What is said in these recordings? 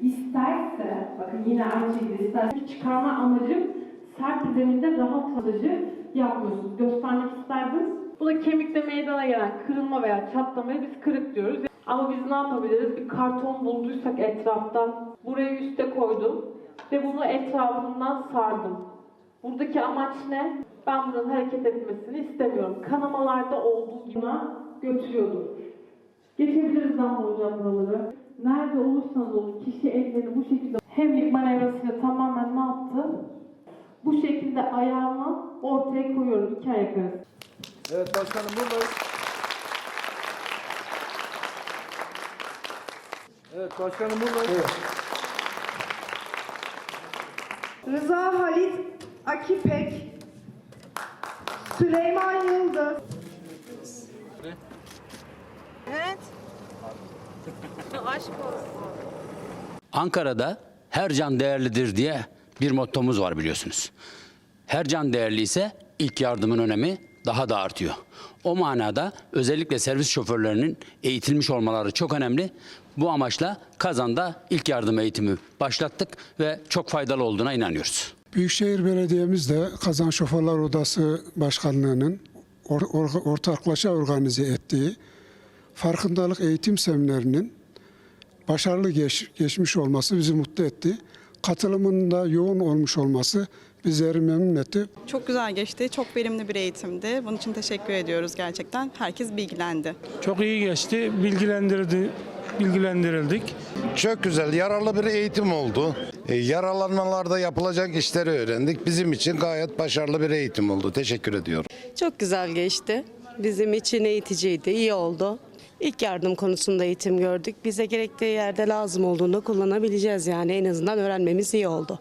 isterse, bakın yine aynı şekilde isterse çıkarma amacım sert bir zeminde rahat alıcı yapmıyorsunuz. Göstermek isterdiniz. Bu da kemikte meydana gelen kırılma veya çatlamaya biz kırık diyoruz. Ama biz ne yapabiliriz? Bir karton bulduysak etraftan burayı üste koydum ve bunu etrafından sardım. Buradaki amaç ne? Ben buranın hareket etmesini istemiyorum. Kanamalarda olduğu gibi götürüyordu. Geçebiliriz ama hocam buraları. Nerede olursanız olun kişi ellerini bu şekilde hem manevrasıyla tamamen ne yaptı? Bu şekilde ayağımı ortaya koyuyorum iki ayak arası. Evet başkanım buradayız. Evet başkanım buradayız. Rıza Halit Akipek, Süleyman Yıldız, Ankara'da her can değerlidir diye bir mottomuz var biliyorsunuz. Her can değerli ise ilk yardımın önemi daha da artıyor. O manada özellikle servis şoförlerinin eğitilmiş olmaları çok önemli. Bu amaçla Kazan'da ilk yardım eğitimi başlattık ve çok faydalı olduğuna inanıyoruz. Büyükşehir Belediye'miz de Kazan Şoförler Odası Başkanlığı'nın or- or- ortaklaşa organize ettiği farkındalık eğitim seminerinin başarılı geç- geçmiş olması bizi mutlu etti. Katılımının da yoğun olmuş olması bizleri memnun etti. Çok güzel geçti. Çok verimli bir eğitimdi. Bunun için teşekkür ediyoruz gerçekten. Herkes bilgilendi. Çok iyi geçti. Bilgilendirdi, bilgilendirildik. Çok güzel, yararlı bir eğitim oldu. E, yaralanmalarda yapılacak işleri öğrendik. Bizim için gayet başarılı bir eğitim oldu. Teşekkür ediyorum. Çok güzel geçti. Bizim için eğiticiydi, iyi oldu. İlk yardım konusunda eğitim gördük. Bize gerektiği yerde lazım olduğunda kullanabileceğiz yani en azından öğrenmemiz iyi oldu.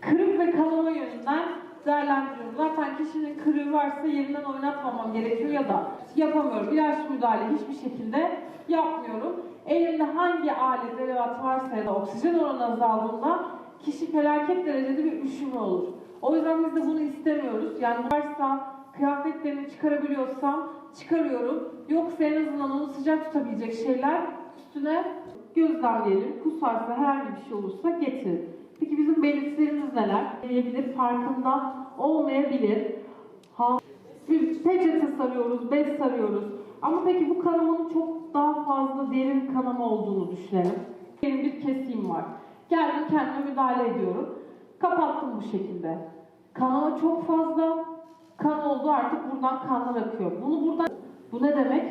Kırık ve kanama yönünden değerlendiriyorum. Zaten kişinin kırığı varsa yerinden oynatmamam gerekiyor ya da yapamıyorum. İlaç müdahale hiçbir şekilde yapmıyorum. Elimde hangi alet edevat varsa ya da oksijen oranı azaldığında kişi felaket derecede bir üşüme olur. O yüzden biz de bunu istemiyoruz. Yani varsa kıyafetlerini çıkarabiliyorsam çıkarıyorum. Yoksa en azından onu sıcak tutabilecek şeyler üstüne gözlemleyelim. Kusarsa herhangi bir şey olursa getirin. Peki bizim belirtilerimiz neler? Gelebilir, farkında olmayabilir. Ha, bir peçete sarıyoruz, bez sarıyoruz. Ama peki bu kanamanın çok daha fazla derin kanama olduğunu düşünelim. Benim bir kesiğim var. Geldim kendime müdahale ediyorum. Kapattım bu şekilde. Kanama çok fazla. Kan oldu artık buradan kanlar akıyor. Bunu buradan... Bu ne demek?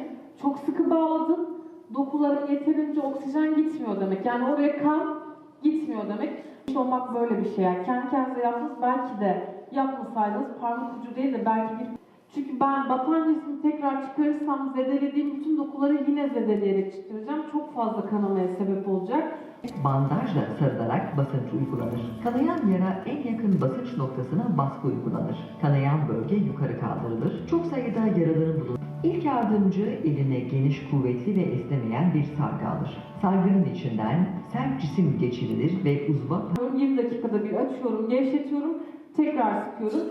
Çok sıkı bağladın. Dokuların yeterince oksijen gitmiyor demek. Yani oraya kan gitmiyor demek. İş olmak böyle bir şey. Yani kendi kendinize yaptınız belki de yapmasaydınız parmak ucu değil de belki bir çünkü ben batancasını tekrar çıkarırsam zedelediğim bütün dokuları yine zedeleyerek çıkaracağım. Çok fazla kanamaya sebep olacak. Bandajla sarılarak basınç uygulanır. Kanayan yara en yakın basınç noktasına baskı uygulanır. Kanayan bölge yukarı kaldırılır. Çok sayıda yaraların bulunur. İlk yardımcı eline geniş, kuvvetli ve esnemeyen bir sargı alır. Sargının içinden sert cisim geçirilir ve uzva 20 dakikada bir açıyorum, gevşetiyorum, tekrar sıkıyorum.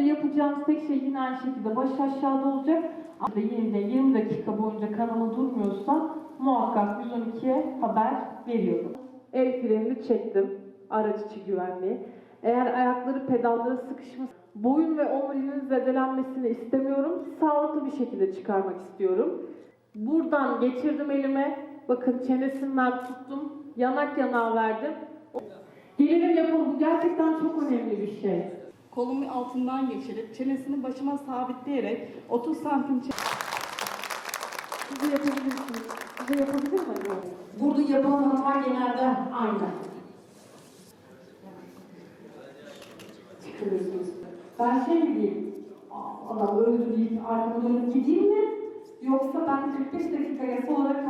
Orada da yapacağımız tek şey yine aynı şekilde baş aşağıda olacak. Ama yine de 20 dakika boyunca kanama durmuyorsa muhakkak 112'ye haber veriyorum. El frenini çektim. Araç içi güvenliği. Eğer ayakları pedallara sıkışmış, boyun ve omuriliğinin zedelenmesini istemiyorum. Sağlıklı bir şekilde çıkarmak istiyorum. Buradan geçirdim elime. Bakın çenesinden tuttum. Yanak yanağa verdim. Gelelim yapalım. Bu gerçekten çok önemli bir şey. Kolumun altından geçirip çenesini başıma sabitleyerek 30 santim Siz de yapabilirsiniz. Siz de yapabilir mi acaba? Burada yapılan hata genelde aynı. Çıkıyorsunuz. Ben şey mi diyeyim? Adam öldü deyip arkama dönüp gideyim mi? Yoksa ben 45 dakika yasa olarak